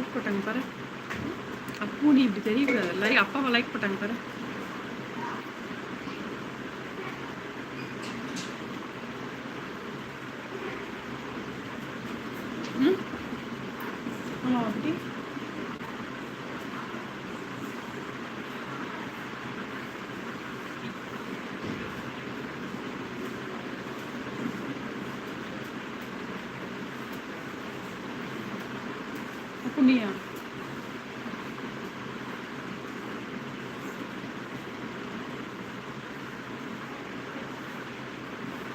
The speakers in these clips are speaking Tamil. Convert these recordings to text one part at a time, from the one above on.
லைக் போட்டாங்க பாரு. அப்போ நீ இப்படி தெரியக்கூடாது. லைக் அப்பாவை லைக் போட்டாங்க பாரு. ம்? ஆமாம் அப்படி. அப்போ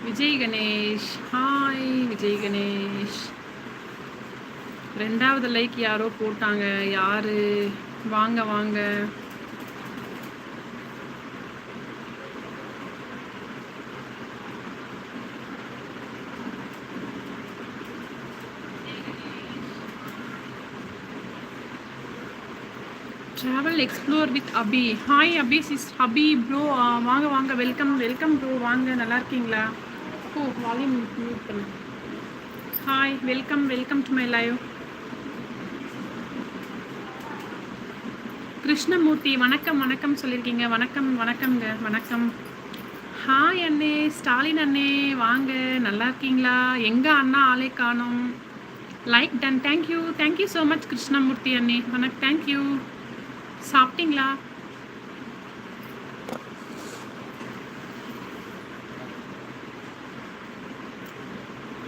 விஜய் கணேஷ் ஹாய் விஜய் கணேஷ். ரெண்டாவது லைக் யாரோ போட்டாங்க. யாரு? வாங்க வாங்க. Travel explore with Abi hi Abi sis Abi bro வாங்க வாங்க. வெல்கம் வெல்கம் ப்ரோ வாங்க நல்லா இருக்கீங்களா? ஓ வால்யூம் மியூட் பண்ணு. Hi welcome welcome to my live Krishnamoorthy வணக்கம் வணக்கம் சொல்லியிருக்கீங்க வணக்கம் வணக்கம்ங்க. வணக்கம். ஹாய் அண்ணே. ஸ்டாலின் அண்ணே. வாங்க நல்லா இருக்கீங்களா? எங்கே அண்ணா ஆளே காணும். Like done thank you thank you so much Krishnamoorthy அண்ணே. வணக்கம் தேங்க்யூ சாப்பிட்டீங்களா?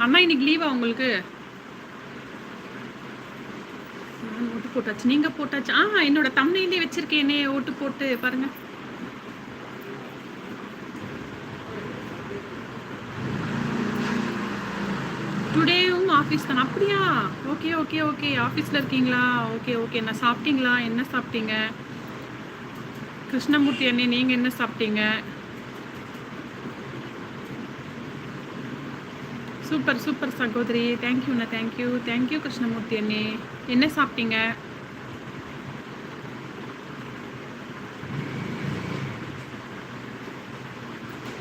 அண்ணா இன்னைக்கு லீவா உங்களுக்கு? ஓட்டு போட்டாச்சு. நீங்க போட்டாச்சு. ஆ என்னோட தம்னையிலே வச்சிருக்கேனே ஓட்டு போட்டு பாருங்க. டுடே ஆஃபீஸ் தானே? அப்படியா? ஓகே ஓகே ஓகே ஆஃபீஸில் இருக்கீங்களா? ஓகே ஓகே நான் சாப்பிட்டீங்களா? என்ன சாப்பிட்டீங்க? கிருஷ்ணமூர்த்தி அண்ணே நீங்கள் என்ன சாப்பிட்டீங்க? சூப்பர் சூப்பர் சகோதரி. தேங்க்யூண்ணா தேங்க்யூ தேங்க்யூ கிருஷ்ணமூர்த்தி அண்ணே. என்ன சாப்பிட்டீங்க?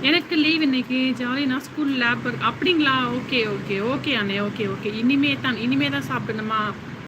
எனக்கு லீவ் இன்னைக்கு ஜாலி நான் ஸ்கூல் லேப் அப்படிங்களா? ஓகே ஓகே ஓகே அண்ணே ஓகே ஓகே இனிமே தான் இனிமே தான் சாப்பிடணுமா?